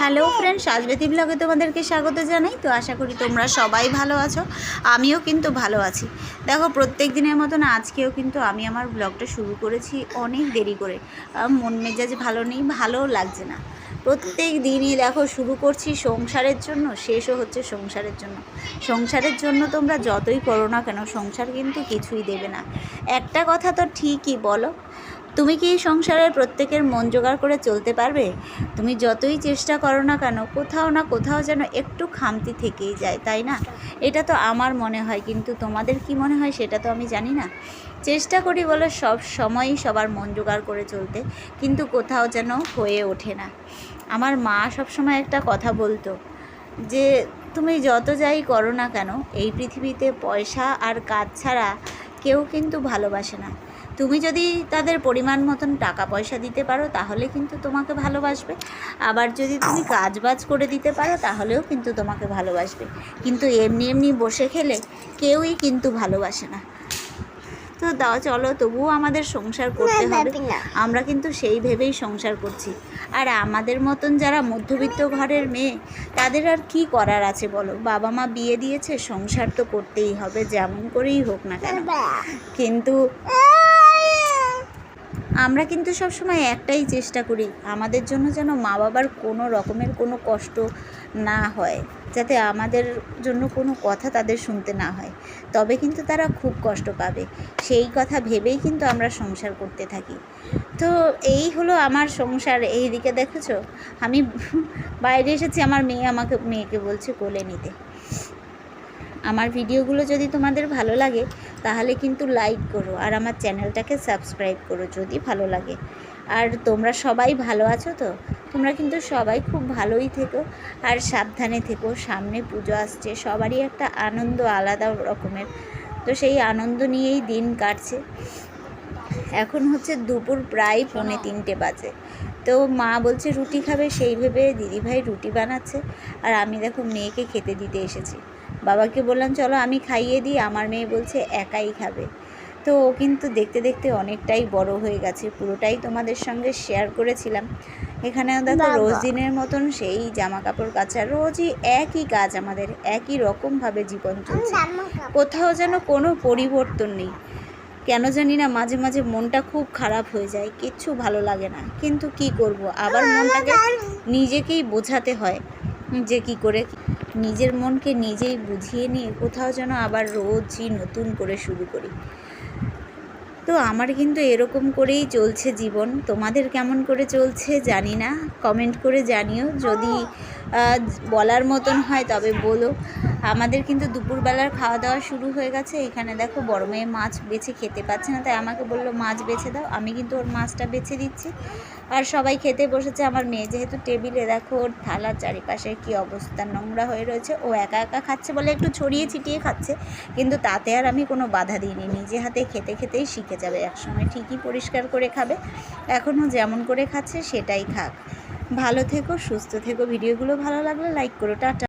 Hello friend সাজবেতি ব্লগে তোমাদেরকে স্বাগত জানাই। তো আশা করি তোমরা সবাই ভালো আছো, আমিও কিন্তু ভালো আছি। দেখো, প্রত্যেক দিনের মতন আজকেও কিন্তু আমি আমার ব্লগটা শুরু করেছি অনেক দেরি করে। মন মেজাজ ভালো নেই ভালোও লাগছে না। প্রত্যেক দিনই দেখো, শুরু করছি সংসারের জন্য, শেষও হচ্ছে সংসারের জন্য। সংসারের জন্য তোমরা যতই করো না কেন, সংসার কিন্তু কিছুই দেবে না। একটা কথা তো ঠিকই বলো তুমি কি এই সংসারের প্রত্যেকের মন জোগাড় করে চলতে পারবে? তুমি যতই চেষ্টা করো না কেন, কোথাও না কোথাও যেন একটু খামতি থেকেই যায়, তাই না? এটা তো আমার মনে হয়, কিন্তু তোমাদের কি মনে হয় সেটা তো আমি জানি না। চেষ্টা করি বলে সব সময়ই সবার মন জোগাড় করে চলতে, কিন্তু কোথাও যেন হয়ে ওঠে না। আমার মা সবসময় একটা কথা বলতো যে, তুমি যত যাই করো না কেন, এই পৃথিবীতে পয়সা আর কাজ ছাড়া কেউ কিন্তু ভালোবাসে না। তুমি যদি তাদের পরিমাণ মতন টাকা পয়সা দিতে পারো তাহলে কিন্তু তোমাকে ভালোবাসবে। আবার যদি তুমি কাজ বাজ করে দিতে পারো তাহলেও কিন্তু তোমাকে ভালোবাসবে। কিন্তু এমনি এমনি বসে খেলে কেউই কিন্তু ভালোবাসে না। তো দাও চলো তবুও আমাদের সংসার করতে হবে। আমরা কিন্তু সেই ভেবেই সংসার করছি। আর আমাদের মতন যারা মধ্যবিত্ত ঘরের মেয়ে তাদের আর কি করার আছে বলো? বাবা মা বিয়ে দিয়েছে সংসার তো করতেই হবে যেমন করেই হোক না কেন। কিন্তু আমরা কিন্তু সবসময় একটাই চেষ্টা করি, আমাদের জন্য যেন মা বাবার কোনো রকমের কোনো কষ্ট না হয়, যাতে আমাদের জন্য কোনো কথা তাদের শুনতে না হয়। তবে কিন্তু তারা খুব কষ্ট পাবে। সেই কথা ভেবেই কিন্তু আমরা সংসার করতে থাকি। তো এই হলো আমার সংসার। এই দিকে দেখেছ? আমি বাইরে এসেছি, আমার মেয়ে আমাকে, মেয়েকে বলছে কোলে নিতে। আমার ভিডিওগুলো যদি তোমাদের ভালো লাগে তাহলে কিন্তু লাইক করো আর আমার চ্যানেলটাকে সাবস্ক্রাইব করো যদি ভালো লাগে। আর তোমরা সবাই ভালো আছো তো? তোমরা কিন্তু সবাই খুব ভালোই থেকো আর সাবধানে থেকো। সামনে পুজো আসছে সবারই একটা আনন্দ আলাদা রকমের। তো সেই আনন্দ নিয়েই দিন কাটছে। এখন হচ্ছে দুপুর প্রায় পৌনে তিনটে বাজে। তো মা বলছে রুটি খাবে? সেই ভেবে দিদিভাই রুটি বানাচ্ছে। আর আমি দেখো মেয়েকে খেতে দিতে এসেছি। বাবাকে বললাম চলো আমি খাইয়ে দিই আমার মেয়ে বলছে একাই খাবে। তো ও কিন্তু দেখতে দেখতে অনেকটাই বড় হয়ে গেছে পুরোটাই তোমাদের সঙ্গে শেয়ার করেছিলাম। এখানেও দেখো রোজ দিনের মতন সেই জামা কাপড় কাচা রোজই একই কাজ আমাদের একই রকমভাবে জীবন চলছে। কোথাও যেন কোনো পরিবর্তন নেই। কেন জানি না মাঝে মাঝে মনটা খুব খারাপ হয়ে যায় কিচ্ছু ভালো লাগে না। কিন্তু কি করব? আবার মনটাকে নিজেকেই বোঝাতে হয় যে কি করে নিজের মনকে নিজেই বুঝিয়ে নিয়ে কোথাও যেন আবার রোজই নতুন করে শুরু করি। তো আমার কিন্তু এরকম করেই চলছে জীবন। তোমাদের কেমন করে চলছে জানি না। কমেন্ট করে জানিও। যদি বলার মতন হয় তবে বলো। আমাদের কিন্তু দুপুরবেলার খাওয়া দাওয়া শুরু হয়ে গেছে। এখানে দেখো বড় মেয়ে মাছ বেছে খেতে পাচ্ছে না, তাই আমাকে বলল, মাছ বেছে দাও। আমি কিন্তু ওর মাছটা বেছে দিচ্ছি। আর সবাই খেতে বসেছে। আমার মেয়ে যেহেতু টেবিলে, দেখো ওর থালার চারিপাশে কি অবস্থা, নোংরা হয়ে রয়েছে। ও একা একা খাচ্ছে বলে একটু ছড়িয়ে ছিটিয়ে খাচ্ছে, কিন্তু তাতে আর আমি কোনো বাধা দিইনি। নিজে হাতে খেতে খেতেই শিখে যাবে। একসময় ঠিকই পরিষ্কার করে খাবে। এখনও যেমন করে খাচ্ছে, সেটাই খাক। ভালো থেকো, সুস্থ থেকো। ভিডিওগুলো ভালো লাগলে লাইক করো। টাটা।